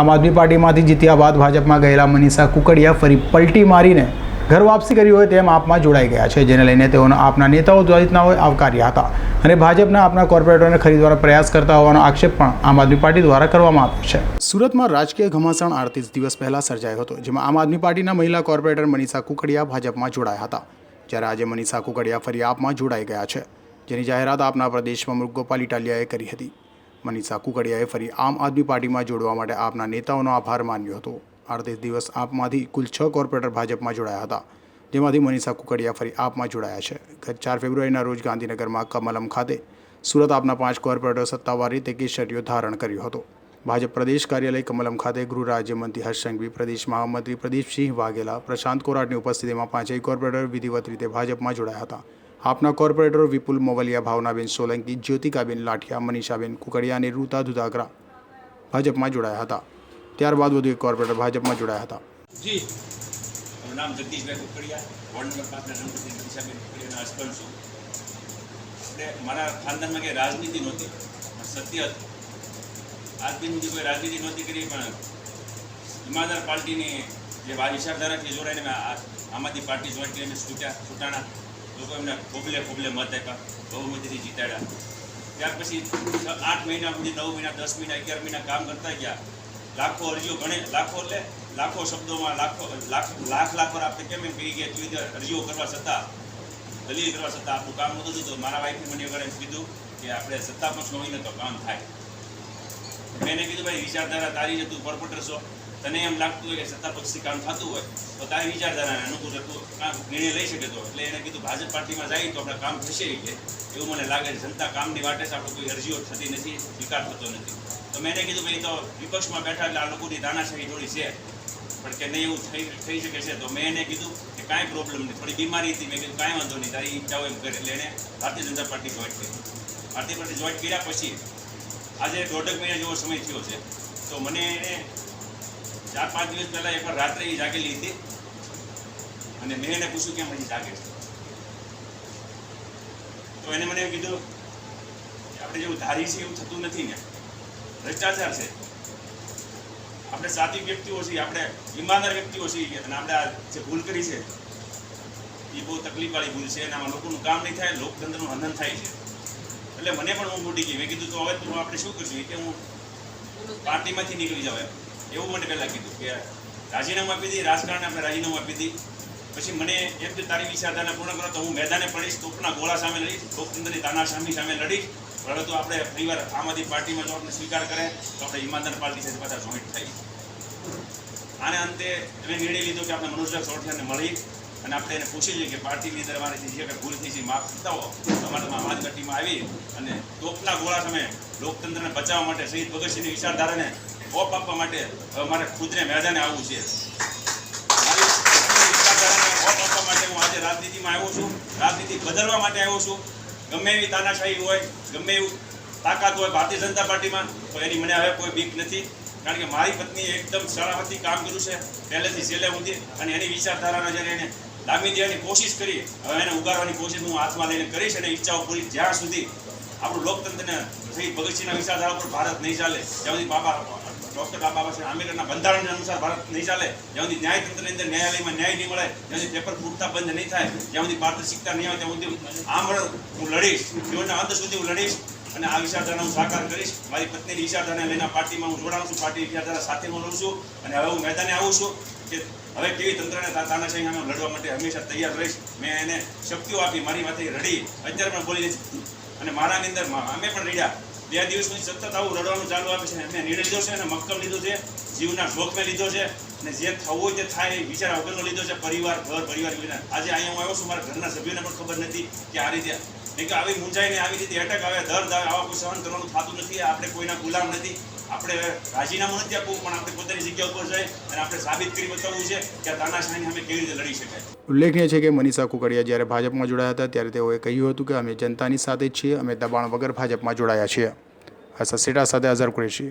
આમ આદમી પાર્ટીમાંથી જીત્યા બાદ ભાજપમાં ગયેલા મનીષા કુકડિયા ફરી પલટી મારીને ઘર વાપસી કરી હોય તેમ આપમાં જોડાઈ ગયા છે, જેને લઈને તેઓના આપના નેતાઓ દ્વૈતનાઓએ આવકાર્યા હતા. અને ભાજપના આપના કોર્પોરેટરને ખરીદવાનો પ્રયાસ કરતા હોવાનો આક્ષેપ પણ આમ આદમી પાર્ટી દ્વારા કરવામાં આવ્યો છે. સુરતમાં રાજકીય ઘમાસણ આડત્રીસ દિવસ પહેલા સર્જાયો હતો, જેમાં આમ આદમી પાર્ટીના મહિલા કોર્પોરેટર મનીષા કુકડિયા ભાજપમાં જોડાયા હતા. જ્યારે આજે મનીષા કુકડિયા ફરી આપમાં જોડાઈ ગયા છે, જેની જાહેરાત આપના પ્રદેશ પ્રમુખ ગોપાલ ઇટાલિયાએ કરી હતી. મનીષા કુકડિયાએ ફરી આમ આદમી પાર્ટીમાં જોડવા માટે આપના નેતાઓનો આભાર માન્યો હતો. આડત્રીસ દિવસ આપમાંથી કુલ છ કોર્પોરેટર ભાજપમાં જોડાયા હતા. જેમાંથી મનીષા કુકડિયા ફરી આપમાં જોડાયા છે. ગત ચાર ફેબ્રુઆરીના રોજ ગાંધીનગરમાં કમલમ ખાતે સુરત આપના પાંચ કોર્પોરેટર સત્તાવાર રીતે કેસરીઓ ધારણ કર્યો હતો. ભાજપ પ્રદેશ કાર્યાલય કમલમ ખાતે ગૃહ રાજ્યમંત્રી હર્ષ સંઘવી, પ્રદેશ મહામંત્રી પ્રદીપસિંહ વાઘેલા, પ્રશાંત કોરાટની ઉપસ્થિતિમાં પાંચેય કોર્પોરેટર વિધિવત રીતે ભાજપમાં જોડાયા હતા. આપના કોર્પોરેટરો વિપુલ મોવલિયા, ભાવનાબેન સોલંકી, જ્યોતિકાબેન લાઠિયા, મનીષાબેન કુકડિયા અને રૂતા ધુધાકરા ભાજપમાં જોડાયા હતા. ત્યારબાદ વધુ એક કોર્પોરેટર ભાજપમાં જોડાયા હતા. નામ જગદીશભાઈ કુકડિયા, વોર્ડ નંબર પાંચના સંપત્તિ મનીષાબેન કુકડિયાના હસબન્ડ છું. એટલે મારા ખાનદાનમાં કંઈ રાજનીતિ નહોતી સત્ય હતું. આજ દિન સુધી કોઈ રાજનીતિ નહોતી કરી, પણ ઈમાનદાર પાર્ટીની જે વિચારધારાથી જોડાઈને આમ પાર્ટી જોઈન કરીને છૂટ્યા, છૂટાણા. લોકો એમને ખોબલે ખોબલે મત આપ્યા, બહુમતીથી જીતાડ્યા. ત્યાર પછી આઠ મહિના સુધી, નવ મહિના, દસ મહિના, અગિયાર મહિના કામ કરતા ગયા. લાખો અરજીઓ ગણે, લાખો એટલે લાખો શબ્દોમાં લાખો, લાખ લાખ લાખ વાર આપણે કેમ એમ કહી ગયા રીતે અરજીઓ કરવા છતાં દલીલ કરવા છતાં આપણું કામ નહોતું થતું મારા વાઈફે મને વગર કીધું કે આપણે સત્તા પક્ષ હોઈને તો કામ થાય. મેં કીધું, ભાઈ વિચારધારા તારી છે તું કોર્પોરેટર છો. તને એમ લાગતું હોય કે સત્તા પક્ષથી કામ થતું હોય, તો તારી વિચારધારાને અનુકૂળ નિર્ણય લઈ શકે તો. એટલે એને કીધું, ભાજપ પાર્ટીમાં જાય તો આપણે કામ થશે એટલે એવું મને લાગે છે. જનતા કામની વાટે છે, આપણે કોઈ અરજીઓ થતી નથી, સ્વીકાર થતો નથી. તો મેં એને કીધું, ભાઈ, તો વિપક્ષમાં બેઠા એટલે આ લોકોની તાનાશાહી થોડી છે. પણ કે નહીં એવું થઈ થઈ શકે છે? તો મેં એને કીધું કે કાંઈ પ્રોબ્લેમ નહીં. થોડી બીમારી હતી. મેં કીધું, કાંઈ વાંધો નહીં. તારી ઈચ્છા હોય એમ કરે. એટલે એને ભારતીય જનતા પાર્ટી જોઈન્ટ કરી. ભારતીય પાર્ટી જોઈન્ટ કર્યા પછી, આજે દોઢક મહિના જેવો સમય થયો છે. તો મને એને ચાર, પાંચ દિવસ પહેલાં એકવાર રાત્રે એ જાગેલી હતી. અને મેં એને પૂછ્યું, કેમ હજી જાગે છે? તો એને મને કીધું કે આપણે જેવું ધારી છે એવું થતું નથી ને. ભ્રષ્ટાચાર છે. આપણે સાચી વ્યક્તિઓ છીએ, આપણે ઈમાનદાર વ્યક્તિઓ છીએ અને આપણે આ જે ભૂલ કરી છે એ બહુ તકલીફવાળી ભૂલ છે અને આમાં લોકોનું કામ નહીં થાય, લોકતંત્રનું હનન થાય છે. એટલે મને પણ હું મોટી ગઈ. મેં કીધું, તો હવે તું આપણે શું કરશું? કે હું પાર્ટીમાંથી નીકળી જાઉં એમ. એવું મને પહેલાં કીધું કે રાજીનામું આપી દી રાજકારણ આપણે રાજીનામું આપી દી પછી મને એમ કે તારી વિચારધારા પૂર્ણ કરો તો હું મેદાને પડીશ, તોપના ગોળા સામે લડીશ લોકતંત્રની તાનાશાહી સામે લડીશ. પરંતુ આપણે ફરીવાર આમ આદમી પાર્ટીમાં જો આપણે સ્વીકાર કરે તો આપણે ઈમાનદાર પાર્ટી સાથે પાછા જોઈન્ટ થઈ. આને અંતે મેં નિર્ણય લીધો કે આપણે મનોજભાઈ સોઠિયાને મળી અને આપણે એને પૂછી લઈએ કે પાર્ટી અંદર અમારી જે કંઈ ભૂલ થઈ છે, માફ કરતા હો. અમારે આમ આવી અને તોપના ગોળા સામે લોકતંત્રને બચાવવા માટે શહીદ ભગતસિંહની વિચારધારાને ઓપ આપવા માટે મારે ખુદને મેદાને આવવું છે. હું આજે રાજનીતિમાં આવ્યો છું. રાજનીતિ બદલવા માટે આવ્યો છું. ગમે એવી તાનાશાહી હોય, ગમે એવું તાકાત હોય ભારતીય જનતા પાર્ટીમાં, તો એની મને હવે કોઈ બીક નથી. કારણ કે મારી પત્ની એકદમ સલામતી કામ કર્યું છે. પહેલેથી છેલ્લે સુધી અને એની વિચારધારાના જ્યારે એને લાંબી દેવાની કોશિશ કરી હવે એને ઉગારવાની કોશિશ હું હાથમાં લઈને કરીશ અને ઈચ્છાઓ પૂરી જ્યાં સુધી આપણું લોકતંત્રને ભગતસિંહના વિચારધારા ઉપર ભારત નહીં ચાલે, જ્યાં સુધી બાબા, ડૉક્ટર બાબા સાહેબ આંબેડકરના બંધારણ અનુસાર ભારત નહીં ચાલે, જ્યાં સુધી ન્યાયતંત્રની અંદર ન્યાયાલયમાં ન્યાય નહીં મળે, જ્યાં સુધી પેપર ફૂટતા બંધ નહીં થાય, જ્યાં સુધી પારદર્શિકતા નહીં આવે, ત્યાં સુધી આમ હું લડીશ, જીવનના અંત સુધી હું લડીશ અને આ વિચારધારા હું સાકાર કરીશ. મારી પત્નીની વિચારધારાને લઈને પાર્ટીમાં હું જોડાઉં છું, પાર્ટી વિચારધારા સાથે હું લઉં છું અને હવે હું મેદાને આવું છું કે હવે કેવી તંત્રને તાનાશાહી સામે લડવા માટે હંમેશા તૈયાર રહીશ. મેં એને શક્તિઓ આપી, મારી માથે રડી. અત્યારે પણ બોલી અને મારાની અંદર અમે પણ રડ્યા. બે દિવસથી સતત આવું રડવાનું ચાલુ આપે છે. મેં નિર્ણય લીધો છે અને મક્કમ લીધો છે. જીવના શોખ મેં લીધો છે. અને જે થવું હોય તે થાય એ વિચાર વગરનો લીધો છે. પરિવાર, ઘર, પરિવાર વિના. આજે અહીંયા હું આવ્યો છું. મારા ઘરના સભ્યોને પણ ખબર નથી કે આ રીતે નહીં કે આવી મૂંઝાઈને આવી રીતે એટેક આવે દર્દ આવે આવા કોઈ સહન કરવાનું થતું નથી, આપણે કોઈના ગુલામ નથી. આપણે રાજીનામું નથી આપવું, પણ આપણે પોતાની જગ્યા ઉપર જઈ અને આપણે સાબિત કરી બતાવવું છે કે આ તાનાશાહીને અમે કેવી રીતે લડી શકાય. ઉલ્લેખનીય છે કે મનીષા કુકડિયા જ્યારે ભાજપમાં જોડાયા હતા, ત્યારે તેઓએ કહ્યું હતું કે અમે જનતાની સાથે છીએ, અમે દબાણ વગર ભાજપમાં જોડાયા છીએ. હસસેટા સસેટા સાથે અઝર કુરેશી.